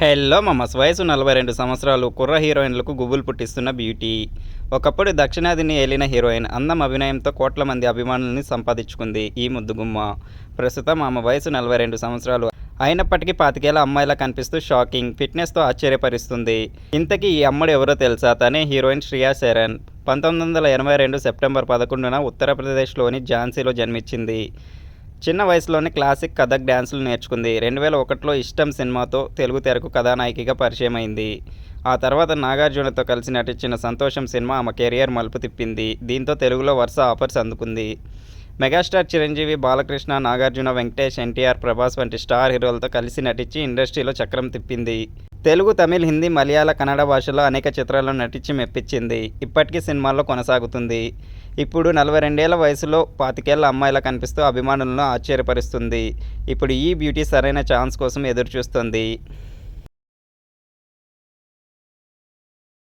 Hello mamma's వయసు నలభై రెండు సంవత్సరాలు. కుర్ర హీరోయిన్లకు గుబులు పుట్టిస్తున్న బ్యూటీ. ఒకప్పుడు దక్షిణాదిని ఏలిన హీరోయిన్ అందం అభినయంతో కోట్ల మంది అభిమానుల్ని సంపాదించుకుంది ఈ ముద్దుగుమ్మ ప్రస్తుతం ఆమె వయసు నలభై రెండు సంవత్సరాలు అయినప్పటికీ పాతికేళ్ళ అమ్మాయిలా కనిపిస్తూ షాకింగ్ ఫిట్నెస్తో ఆశ్చర్యపరుస్తుంది. ఇంతకీ ఈ అమ్మడు ఎవరో తెలుసా? తనే హీరోయిన్ శ్రియా శరణ్. పంతొమ్మిది వందల ఎనభై రెండు సెప్టెంబర్ పదకొండున ఉత్తరప్రదేశ్లోని ఝాన్సీలో జన్మించింది. చిన్న వయసులోనే క్లాసిక్ కథక్ డ్యాన్సులు నేర్చుకుంది. రెండు వేల ఒకటిలో ఇష్టం సినిమాతో తెలుగు తెరకు కథానాయికగా పరిచయం అయింది ఆ తర్వాత నాగార్జునతో కలిసి నటించిన సంతోషం సినిమా ఆమె కెరియర్ మలుపు తిప్పింది. దీంతో తెలుగులో వరుస ఆఫర్స్ అందుకుంది. మెగాస్టార్ చిరంజీవి బాలకృష్ణ నాగార్జున వెంకటేష్ ఎన్టీఆర్ ప్రభాస్ వంటి స్టార్ హీరోలతో కలిసి నటించి ఇండస్ట్రీలో చక్రం తిప్పింది. తెలుగు తమిళ్ హిందీ మలయాళ కన్నడ భాషలో అనేక చిత్రాల్లో నటించి మెప్పించింది. ఇప్పటికీ సినిమాల్లో కొనసాగుతుంది. ఇప్పుడు నలభై రెండేళ్ళ వయసులో పాతికేళ్ళ అమ్మాయిలా కనిపిస్తూ అభిమానులను ఆశ్చర్యపరుస్తుంది. ఇప్పుడు ఈ బ్యూటీ సరైన ఛాన్స్ కోసం ఎదురు చూస్తుంది